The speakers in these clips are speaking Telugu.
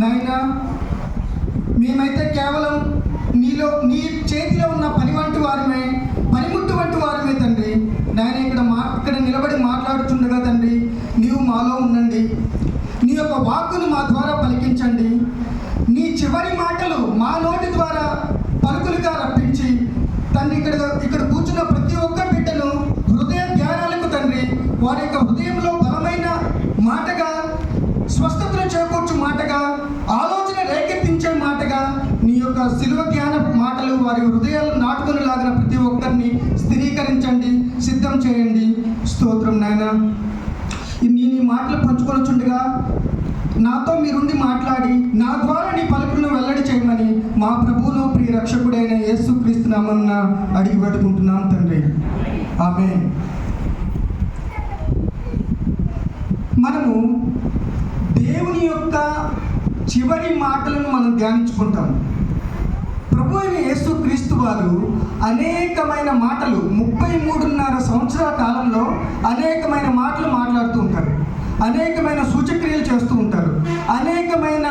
నాయనా మేమైతే కేవలం నీలో నీ చేతిలో ఉన్న పని వంటి వారమే పనిముట్టు వంటి వారమే తండ్రి. నాయన ఇక్కడ మా ఇక్కడ నిలబడి మాట్లాడుతుండగా తండ్రి నీవు మాలో ఉండండి. నీ యొక్క వాక్కును మా ద్వారా పలికించండి. నీ చివరి మాటలు మా నోటి ద్వారా పలుకులుగా రప్పించి తండ్రి ఇక్కడ ఇక్కడ కూర్చున్న ప్రతి ఒక్క బిడ్డను హృదయ ధ్యానాలకు తండ్రి వారి యొక్క హృదయంలో బలమైన మాట స్వస్థతను చేకూర్చు మాటగా ఆలోచన రేకెత్తించే మాటగా నీ యొక్క శిలువ జ్ఞాన మాటలు వారి హృదయాలు నాటుకుని లాగిన ప్రతి ఒక్కరిని స్థిరీకరించండి సిద్ధం చేయండి స్తోత్రం నాయన నీ నీ మాటలు నాతో మీరుండి మాట్లాడి నా ద్వారా నీ పలుకులను వెల్లడి చేయమని మా ప్రభువును ప్రియ రక్షకుడైన యేసు క్రీస్తునామన్న అడిగి పెట్టుకుంటున్నాను తండ్రి. ఆమె మనము దేవుని యొక్క చివరి మాటలను మనం ధ్యానించుకుంటాం. ప్రభు అయిన యేసు క్రీస్తు వారు అనేకమైన మాటలు ముప్పై మూడున్నర సంవత్సరాల కాలంలో అనేకమైన మాటలు మాట్లాడుతూ ఉంటారు. అనేకమైన సూచక్రియలు చేస్తూ ఉంటారు. అనేకమైన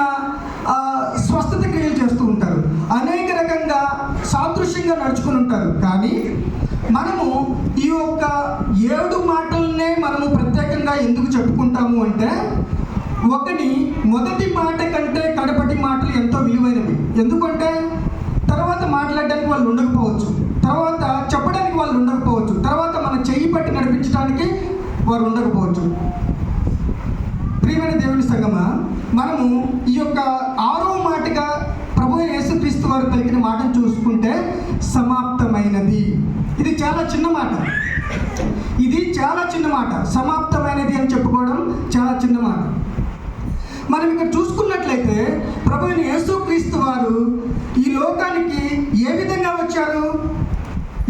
స్వస్థత క్రియలు చేస్తూ ఉంటారు. అనేక రకంగా సాదృశ్యంగా నడుచుకుని ఉంటారు. కానీ మనము ఈ యొక్క ఏడు మాటలనే మనము ప్రత్యేకంగా ఎందుకు చెప్పుకుంటాము అంటే ఒకటి మొదటి మాట కంటే కడపటి మాటలు ఎంతో విలువైనవి. ఎందుకంటే తర్వాత మాట్లాడడానికి వాళ్ళు ఉండకపోవచ్చు. తర్వాత చెప్పడానికి వాళ్ళు ఉండకపోవచ్చు. తర్వాత మన చెయ్యి పట్టి నడిపించడానికి వారు ఉండకపోవచ్చు. ప్రియమైన దేవుని సంగమా మనము ఈ యొక్క ఆరో మాటగా ప్రభు అయిన యేసుక్రీస్తు వారు పలికిన మాటను చూసుకుంటే సమాప్తమైనది. ఇది చాలా చిన్న మాట. ఇది చాలా చిన్న మాట. సమాప్తమైనది అని చెప్పుకోవడం చాలా చిన్న మాట. మనం ఇక్కడ చూసుకున్నట్లయితే ప్రభు అయిన యేసుక్రీస్తు వారు ఈ లోకానికి ఏ విధంగా వచ్చారు?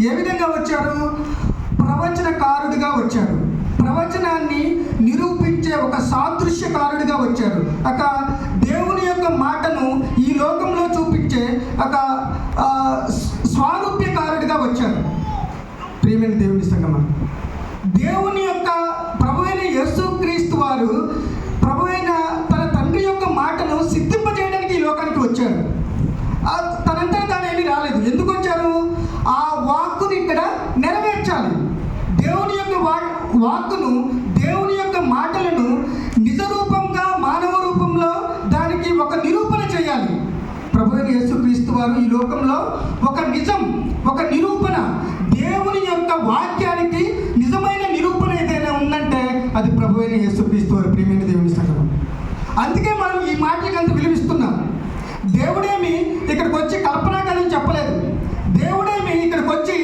ఏ విధంగా వచ్చారు? ప్రవచనకారుడిగా వచ్చారు. ప్రవచనాన్ని నిరూపించే ఒక సాదృశ్యకారుడిగా వచ్చారు ఒక దేవుని యొక్క మాటను ఈ లోకంలో చూపించే ఒక స్వారూప్యకారుడిగా వచ్చారు ప్రియమైన దేవుని సంగమ దేవుని యొక్క ప్రభు అయిన యేసుక్రీస్తు వారు ప్రభు అయిన తన తండ్రి యొక్క మాటను సిద్ధింపజేయడానికి ఈ లోకానికి వచ్చారు ఆ తనంతా తాను ఏమీ రాలేదు ఎందుకు వచ్చారు ఆ వాక్కుని ఇక్కడ నెరవేర్చాలి దేవుని యొక్క వా వాక్కును దేవుని యొక్క మాటలను నిజ రూపంగా మానవ రూపంలో దానికి ఒక నిరూపణ చేయాలి ప్రభు అయిన యేసుక్రీస్తు వారు ఈ లోకంలో ఒక నిజం ఒక నిరూపణ దేవుని యొక్క వాక్యానికి నిజమైన నిరూపణ ఏదైనా ఉందంటే అది ప్రభు అయిన యేసుక్రీస్తు వారు ప్రియమైన దేవుని సంగమం అందుకే మనం ఈ మాటలకు అంత విలువిస్తున్నాం. దేవుడేమి ఇక్కడికి వచ్చి కల్పనా కథలు చెప్పలేదు. దేవుడేమి ఇక్కడికి వచ్చి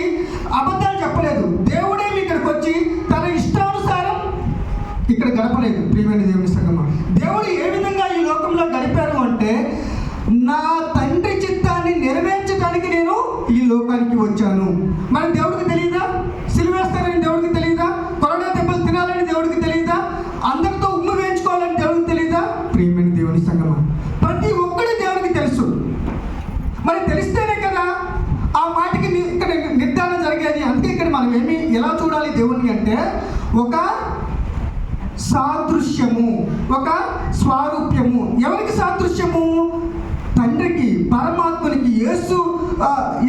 అబద్ధాలు చెప్పలేదు. దేవుడేమి ఇక్కడికి వచ్చి తన ఇష్టానుసారం ఇక్కడ గడపలేదు ప్రియమైన దేవుని సంగమ దేవుడు ఏ విధంగా ఈ లోకంలో గడిపారు అంటే నా తండ్రి చిత్తాన్ని నెరవేర్చడానికి నేను ఈ లోకానికి వచ్చాను. మన దేవుడికి ఒక సాదృశ్యము ఒక స్వారూప్యము. ఎవరికి సాదృశ్యము? తండ్రికి పరమాత్మనికి యేసు ఆ,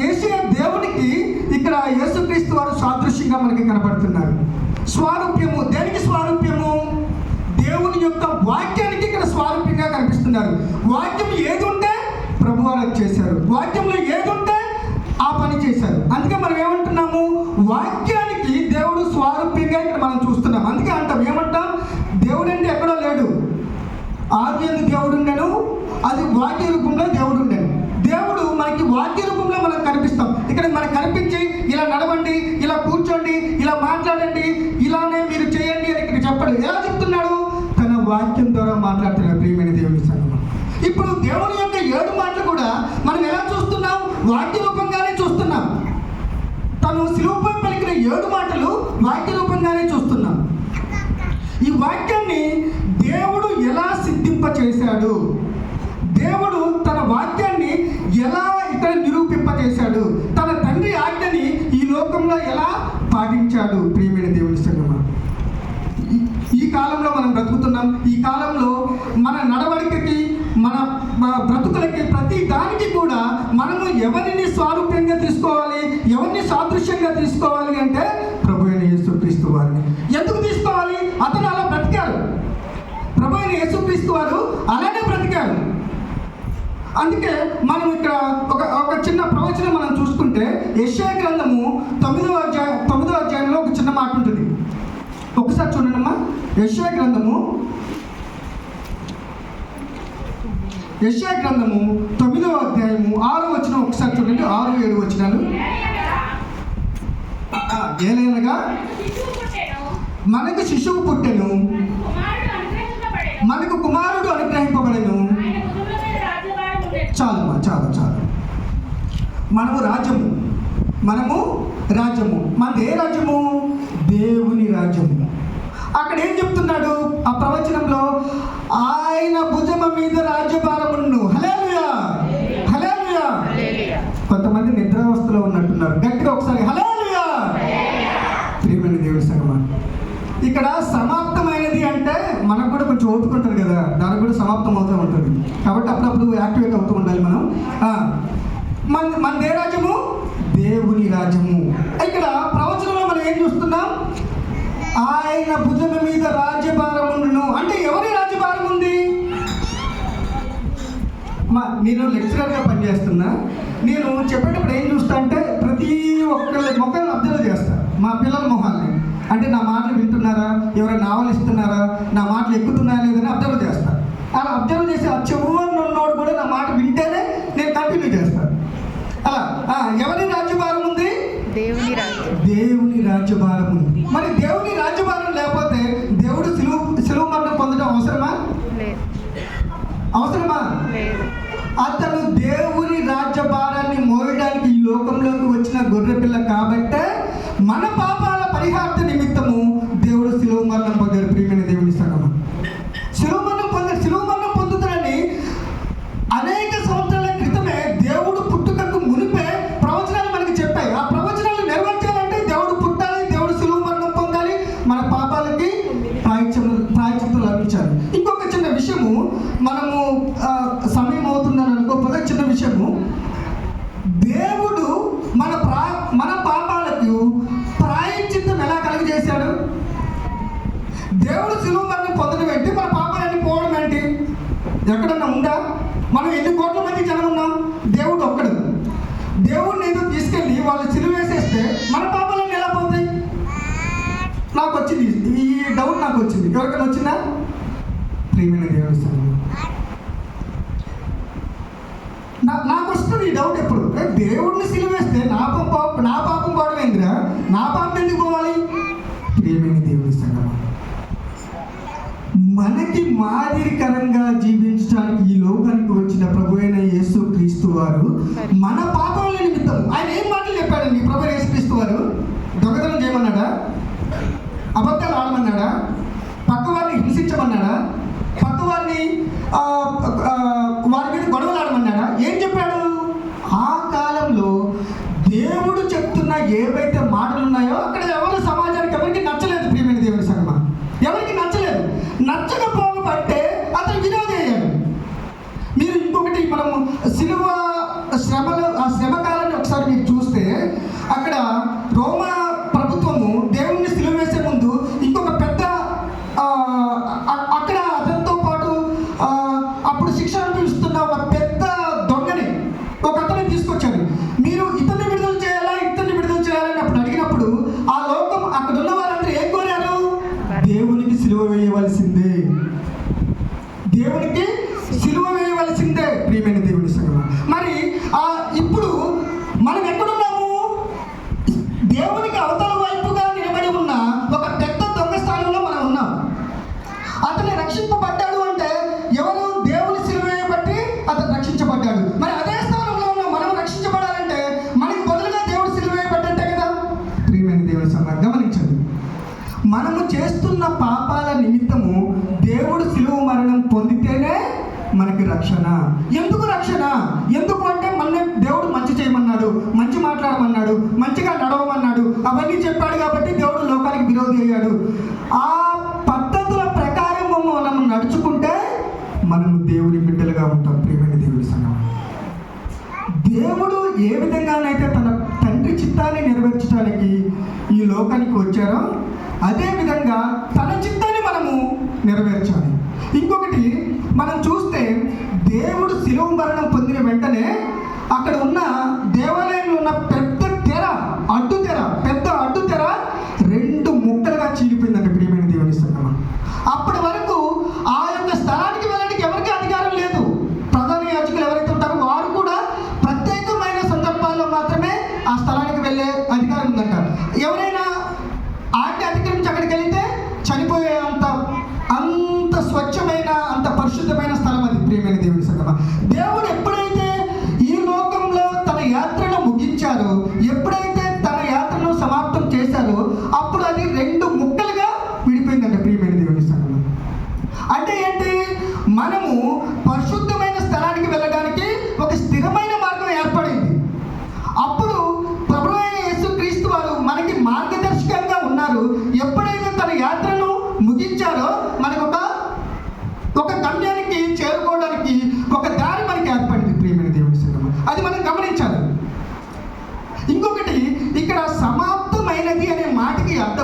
దేవునికి ఇక్కడ యేసుక్రీస్తు వారు సాదృశ్యంగా మనకి కనబడుతున్నారు. స్వారూప్యము దేనికి స్వారూప్యము? దేవుని యొక్క వాక్యానికి ఇక్కడ స్వారూప్యంగా కనిపిస్తున్నారు. వాక్యం ఏది ఉంటే ప్రభువారు చేశారు. వాక్యంలో ఏది ఉంటే ఆ పని చేశారు. అందుకే మనం ఏమంటున్నాము? వాక్యానికి దేవుడు ఇక్కడ మనం చూస్తున్నాం. అందుకే అంటాం ఏమంటాం? దేవుడు అంటే ఎక్కడో లేడు. ఆది దేవుడు ఉండను అది వాక్య రూపంలో దేవుడు ఉండను దేవుడు మనకి వాక్య రూపంలో మనం కనిపిస్తాం. ఇక్కడ మనకు కనిపించి ఇలా నడవండి ఇలా కూర్చోండి ఇలా మాట్లాడండి ఇలానే మీరు చేయండి అని ఇక్కడ చెప్పడు ఎలా చెప్తున్నాడు? తన వాక్యం ద్వారా మాట్లాడుతున్నాడు ప్రియమైన దేవుని సంగమం ఇప్పుడు దేవుని యొక్క ఏడు మాటలు కూడా మనం ఎలా చూస్తున్నాం వాక్య రూపంగానే చూస్తున్నాం తను శిలువపై పలికిన ఏడు మాటలు వాక్య రూపంగానే చూస్తున్నాం ఈ వాక్యాన్ని దేవుడు ఎలా సిద్ధింప చేశాడు దేవుడు తన వాక్యాన్ని ఎలా ఇతర నిరూపింప చేశాడు తన తండ్రి ఆజ్ఞని ఈ లోకంలో ఎలా పాటించాడు? ప్రియమైన దేవుడి సంగమ ఈ- ఈ కాలంలో మనం బ్రతుకుతున్నాం. ఈ కాలంలో మన నడవడికకి మన బ్రతుకులకి ప్రతి దానికి కూడా మనము ఎవరిని స్వారూప్యంగా తీసుకోవాలి ఎవరిని సాదృశ్యంగా తీసుకోవాలి అంటే ప్రభు అయిన యేసుక్రీస్తు వారిని. ఎందుకు తీసుకోవాలి? అతను అలా బ్రతికారు ప్రభు అయిన యేసుక్రీస్తు వారు అలానే బ్రతికారు. అందుకే మనం ఇక్కడ ఒక ఒక చిన్న ప్రవచనం మనం చూసుకుంటే యశా గ్రంథము తొమ్మిదో అధ్యాయ తొమ్మిదో అధ్యాయంలో ఒక చిన్న మాట ఉంటుంది. ఒకసారి చూడండి అమ్మా యశా గ్రంథము యశా గ్రంథము తొమ్మిదవ అధ్యాయము ఆరు వచ్చిన ఒకసారి చూడండి. ఆరు ఏడు వచ్చినాలు ఏలైనగా మనకు శిశువు పుట్టెను. మనకు కుమారుడు అనుగ్రహింపబడను. చాలు చాలు చాలు. మనము రాజ్యము. మనము రాజ్యము. మనది ఏ రాజ్యము? దేవుని రాజ్యము. అక్కడ ఏం చెప్తున్నాడు? ఆ ప్రవచనంలో ఆయన భుజమ మీద రాజ్యభారమును హలేలుయా హలేలుయా కొంతమంది నిద్రావస్థలో ఉన్నట్టున్నారు గట్టిగా ఒకసారి హలేలుయా ప్రియమైన దేవుడి సంగమా ఇక్కడ సమాప్తమైనది అంటే మనకు కూడా కొంచెం ఓపుకుంటుంది కదా దానికి కూడా సమాప్తం అవుతూ ఉంటుంది. కాబట్టి అప్పుడప్పుడు యాక్టివేట్ అవుతూ ఉండాలి మనం. మన మన ఏ రాజ్యము? దేవుని రాజ్యము. ఇక్కడ ప్రవచనంలో మనం ఏం చూస్తున్నాం? ఆయన భుజం మీద రాజ్యభారం ఉండును. అంటే ఎవరి రాజ్యభారం ఉంది? మా నేను లెక్చరర్గా పనిచేస్తున్నా. నేను చెప్పేటప్పుడు ఏం చూస్తా అంటే ప్రతి ఒక్కరి మొక్కలు అబ్జర్వ్ చేస్తా. మా పిల్లల మొహాల్ని. అంటే నా మాటలు వింటున్నారా? ఎవరైనా ఆవలిస్తున్నారా నా మాటలు ఎక్కుతున్నారా? లేదని అబ్జర్వ్ చేస్తా. అలా అబ్జర్వ్ చేసి ఆ చెవుని ఉన్నోడు కూడా నా మాట వింటేనే నేను కంటిన్యూ చేస్తాను. అలా ఎవరి రాజ్యభారం ఉంది? దేవుని రాజ్యం. దేవుని రాజ్యభారం ఉంది. దేవుడు సులువు మనం పొందడం ఏంటి? మన పాపాలన్నీ పోవడం ఏంటి? ఎక్కడన్నా ఉందా? మనం ఎన్ని కోట్ల మంది జనం ఉన్నాం? దేవుడు ఒక్కడు. దేవుడిని ఏదో తీసుకెళ్ళి వాళ్ళు సిలువ వేసేస్తే మన పాపాలన్నీ ఎలా పోతాయి? నాకు వచ్చింది ఈ డౌట్ నాకు వచ్చింది ఎవరికైనా వచ్చిందా? ప్రియమైన దేవుడు నా నాకు వస్తుంది ఈ డౌట్ ఎప్పుడు? దేవుడిని సిలువేస్తే నా పాప మాట్లాడమన్నాడు మంచిగా నడవమన్నాడు. అవన్నీ చెప్పాడు కాబట్టి దేవుడు లోకానికి విరోధి అయ్యాడు. ఆ పద్ధతుల ప్రకారం మనం నడుచుకుంటే మనము దేవుని బిడ్డలుగా ఉంటాం ప్రియమైన దేవుడి సంఘం. దేవుడు ఏ విధంగానైతే తన తండ్రి చిత్తాన్ని నెరవేర్చడానికి ఈ లోకానికి వచ్చారో అదే విధంగా తన చిత్తాన్ని మనము నెరవేర్చాలి. ఇంకొకటి మనం చూస్తే దేవుడు శిలువ మరణం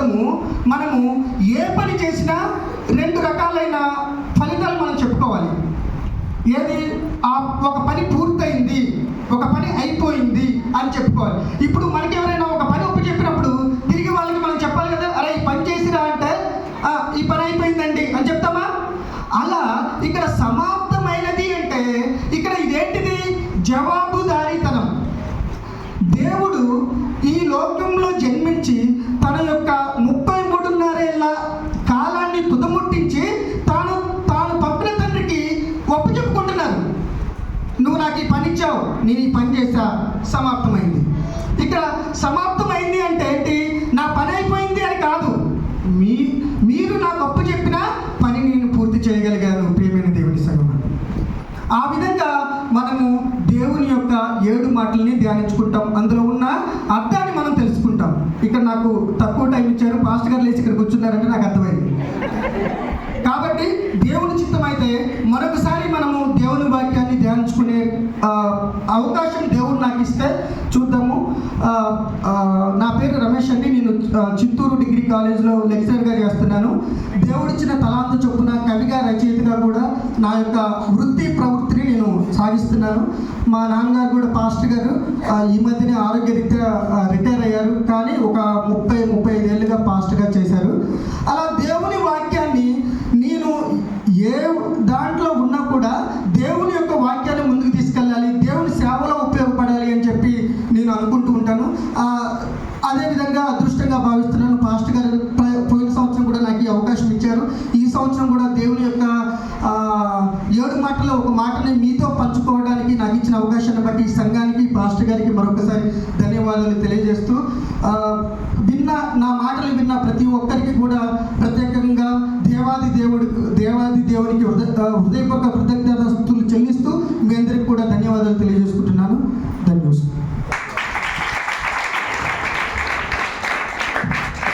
మాటకి మనము ఏ పని చేసినా రెండు రకాలైన ఫలితాలు మనం చెప్పుకోవాలి. ఏది? ఆ ఒక పని పూర్తయింది ఒక పని అయిపోయింది అని చెప్పుకోవాలి. ఇప్పుడు మనకి ఎవరైనా ఒక ముట్టించి తాను తాను పంపిన తండ్రికి ఒప్పు చెప్పుకుంటున్నారు. నువ్వు నాకు ఈ పని ఇచ్చావు నేను ఈ పని చేశా సమాప్తమైంది. ఇక్కడ సమాప్తమైంది అంటే ఏంటి? నా పని అయిపోయింది అని కాదు. మీ మీరు నాకు ఒప్పు చెప్పిన పని నేను పూర్తి చేయగలిగాను ప్రియమైన దేవుని సంగమం ఆ విధంగా మనము దేవుని యొక్క ఏడు మాటల్ని ధ్యానించుకుంటాం. అందులో ఉన్న అర్థాన్ని మనం తెలుసుకుంటాం. ఇక్కడ నాకు తక్కువ టైం ఇచ్చారు. పాస్ట్ గారు లేచి ఇక్కడ కూర్చున్నారంటే నాకు అర్థమైంది. కాబట్టి దేవుని చిత్తం అయితే మరొకసారి మనము దేవుని వాక్యాన్ని ధ్యానించుకునే అవకాశం దేవుడు నాకు ఇస్తే చూద్దాము నా పేరు రమేష్ అండి. నేను చిత్తూరు డిగ్రీ కాలేజ్లో లెక్చరర్గా చేస్తున్నాను. దేవుడిచ్చిన తలాంత చొప్పున కవిగా రచయితగా కూడా నా యొక్క వృత్తి ప్రవృత్తిని నేను సాగిస్తున్నాను. మా నాన్నగారు కూడా పాస్టర్ గారు ఈ మధ్యనే ఆరోగ్యరీత్యా రిటైర్ అయ్యారు. కానీ ఒక ముప్పై ముప్పై ఐదేళ్ళుగా పాస్టర్గా చేశారు. అలా దేవుని ఏడు ఒక మాటని మీతో పంచుకోవడానికి నాకు ఇచ్చిన అవకాశాన్ని బట్టి ఈ సంఘానికి పాస్టర్ గారికి మరొకసారి ధన్యవాదాలు తెలియజేస్తూ విన్న నా మాటలు విన్న ప్రతి ఒక్కరికి కూడా ప్రత్యేకంగా దేవాది దేవుడి దేవాది దేవునికి హృదయపూర్వక కృతజ్ఞతలు చెల్లిస్తూ మీ అందరికి కూడా ధన్యవాదాలు తెలియజేసుకుంటున్నాను. ధన్యవాదాలు.